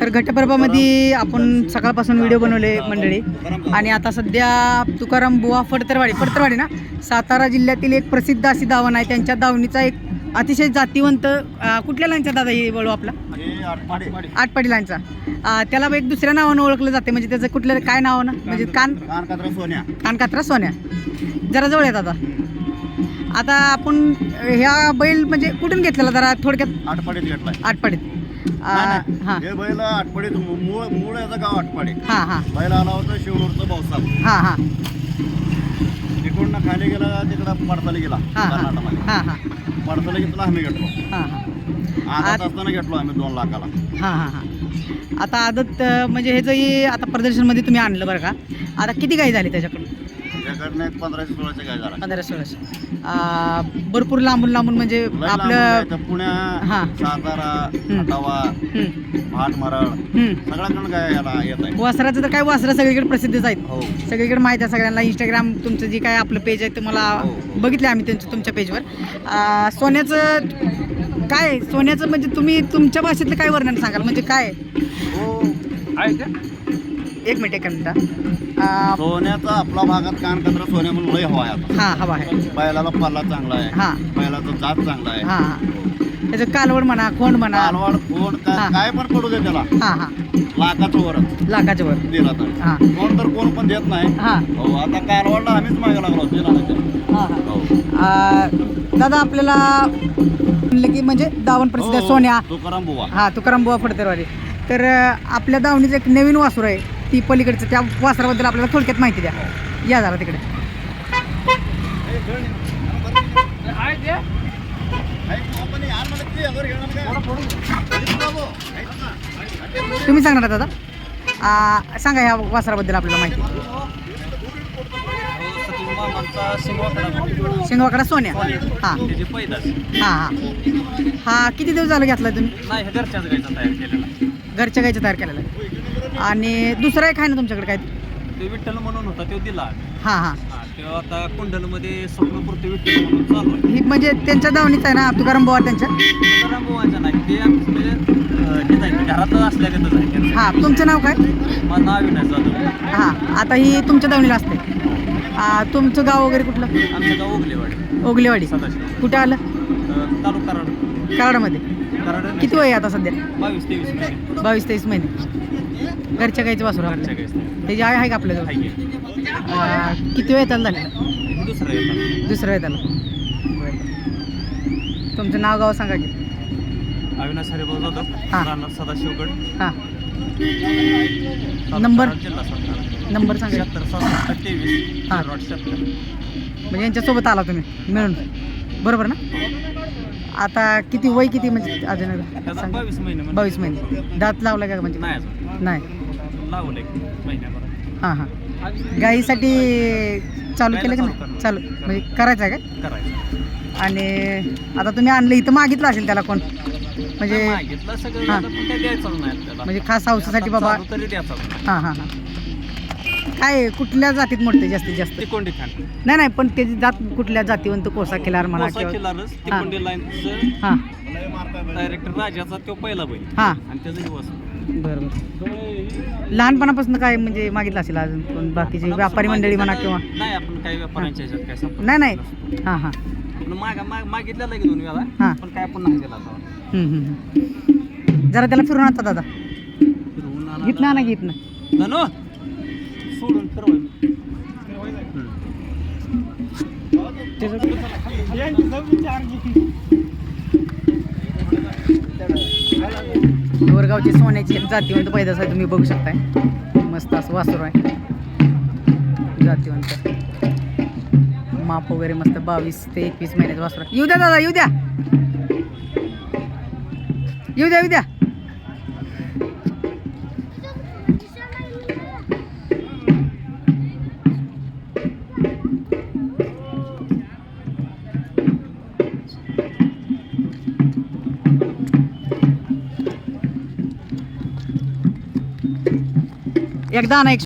तर घटप्रभामध्ये आपण सकाळपासून व्हिडिओ बनवले मंडळी. आणि आता सध्या तुकाराम बुवा फडतरवाडी फडतरवाडी ना? सातारा जिल्ह्यातील एक प्रसिद्ध अशी दावण आहे. त्यांच्या दावणीचा एक अतिशय जातीवंत अं, कुठल्या लाईनचा दादा हे वळू आपला? आटपाडे लाईनचा अं, त्याला एक दुसऱ्या नावानं ओळखलं जाते. म्हणजे त्याचं कुठलं काय नाव ना? म्हणजे कान कानकात्रा सोन्या. कानकात्रा सोन्या. जरा जवळ आहेत आता. आता आपण ह्या बैल म्हणजे कुठून घेतलेला? जरा थोडक्यात आटपाडीत घेतलाय. आटपाडीत. हां. हे. बैल आटपाडीत मूळ मूळ याचं गाव आटपाडे. हां हां. बैल आला होता शिवरूरचं भाऊसाहेब हां हां. तिकडून खाली गेला तिकडं पडसाला गेला हां हां. कर्नाटकमध्ये. हां हां. पडसाला घेतला आम्ही घेतलो हां हां. आधात असताना घेतलो आम्ही दोन लाखाला. हां हां हां. आता आदत अं, म्हणजे हे जे आता प्रदर्शनमध्ये तुम्ही आणलं बरं का? आता किती गाई झाली त्याच्याकडून? एक पंधराशे सोळाशे काय झाला पंधरा सोळाशे. अं, भरपूर लांबून लांबून म्हणजे लय लांब आपलं जायचं. पुण्या हां. सातारा हम्म. खटावा हम्म, भाट मरळ हम्म. सगळ्याकडून काय याला येत आहे. वासराचं तर काय वासरं सगळीकडे प्रसिद्धच आहेत. हो. सगळीकडे माहिती आहे सगळ्यांना. इंस्टाग्राम तुमचं जे काय आपलं पेज आहे ते मला हो, हो. बघितलं आम्ही त्यांचं तुमच्या पेजवर अं, सोन्याचं काय सोन्याचं म्हणजे तुम्ही तुमच्या भाषेतलं काय वर्णन सांगाल? म्हणजे काय? हो. एक मिनिट एक मिनिट सोन्याचा आपला भागात कानकत्र सोन्या म्हणून लय हवा आहे हां हवा आहे. बैलाला पल्ला चांगला आहे. हां. बैलाचा जात चांगला आहे. हां त्याचं कालवड म्हणा खोंड म्हणा. कालवाड फोड काय हां. काय पण पडू दे त्याला. हां हां. लाखाचं वरच. लाखाच्या वर. दिला तर. हां. कोण तर कोण पण देत नाही. हां. हो आता कालवाडला आम्हीच मागे लागलो दिला नाही त्याला. हां हां. हो. दादा आपल्याला म्हणलं की म्हणजे दावण प्रसिद्ध हो, सोन्या. तुकाराम बुवा. हा तुकाराम बुवा फडतरवाडी तर अं, आपल्या दावणीचं एक नवीन वासूर आहे. ती पलीकडचं त्या वासराबद्दल आपल्याला थोडक्यात माहिती द्या. या जरा तिकडे. तुम्ही सांगा ना दादा? सांगा ह्या वासराबद्दल आपल्याला माहिती. शिंगवाकडा सोन्या. हां. हां हां. हा किती दिवस झालं घेतला तुम्ही? नाही हे घरच्याच गायचा तयार केलेला. आणि दुसरा एक आहे ना तुमच्याकडे काय ते विठ्ठल म्हणून होता तो दिला. हां हां. हा तो आता कुंडलमध्ये स्वप्नपूर्ती विठ्ठल म्हणून चालू आहे. ही म्हणजे त्यांच्या दावणीचं आहे ना तुकाराम बुवा त्यांच्या? तुकाराम बुवांचं नाही ते आमचं म्हणजे अं, हेच आहे घरातच असल्यागतच आहे. त्यांचं. हां तुमचं नाव काय? माझं नाव विनायक जाधव. हां आता ही तुमच्या दावणीला असते. आ, तुमचं गाव वगैरे कुठलं? आमचं गाव ओगलेवाडी ओगलेवाडी सदाशिव. कुठं आलं? अं, तालुका कराड. कराडामध्ये. कराड किती वय आहे आता सध्या? बावीस तेवीस महिने. बावीस तेवीस महिने. घरच्या गाईचं वासरू घरच्या आपल्या गायचं त्याची आहे आहे का आपल्याजवळ आहे की. किती वेळ त्याला झालेलं हे दुसरं येतात दुसरं आहे त्याला तुमचं नाव गाव सांगा की. अविनाश हरिभाऊ जाधव. हा. राहणार सदाशिवगड. हां. तालुका नंबर? कराड, जिल्हा सातारा नंबर सांगा. शहात्तर सहासष्ट तेवीस. हा. शहात्तर म्हणजे यांच्यासोबत आला तुम्ही मिळून. बरोबर ना? आता किती वय किती म्हणजे अजून त्याचा सांग बावीस महिने म्हणजे. बावीस महिने. दात लावला का म्हणजे? नाही अजून. नाही. लावलं एक महिन्याभरात. हां हां. गाईसाठी चालू केलं का नाही? चालू. म्हणजे करायचं आहे का? करायचं. आणि आता तुम्ही आणलं इथं मागितलं असेल त्याला कोण? म्हणजे नाही, मागितलं सगळं हा. झालं, पण काही द्यायचं नाही त्याला म्हणजे खास हौसासाठी बाबा चालू तरी द्यायचं. नाही. हां हां हां. काय कुठल्या जातीत मोडते जास्तीत जास्त? खान. नाही नाही पण त्याची जात कुठल्या जातीवंत कोसा केल्यावर म्हणा कोसा किंवा लाईनचं हां. डायरेक्टर राजाचा तो पहिला बैल. हां. आणि त्याचं दिवस बरं बरं लहानपणापासून काय म्हणजे मागितलं असेल अजून कोण? बाकीचे व्यापारी मंडळी म्हणा किंवा नाही आपण काही व्यापाऱ्यांच्या ह्याच्यात काय संपर्क नाही नाही. नसतो. हां हां. आपण माग माग- मागितलेलं आहे की दोन वेळा. हा. पण काय आपण नाही दिला जावा. हम्म, हम्म, हम्म. जरा त्याला फिरून आणता दादा. फिरवून घेत ना घेत ना. धनो, गोरगावची सोन्याची जातीवंत पैदास आहे तुम्ही बघू शकताय. मस्त असं वासरू आहे. जातीवंत. माप वगैरे मस्त बावीस ते एकवीस महिन्याचं वासरू येऊ द्या दादा येऊ द्या. येऊ द्या येऊ द्या. एकदा ना एक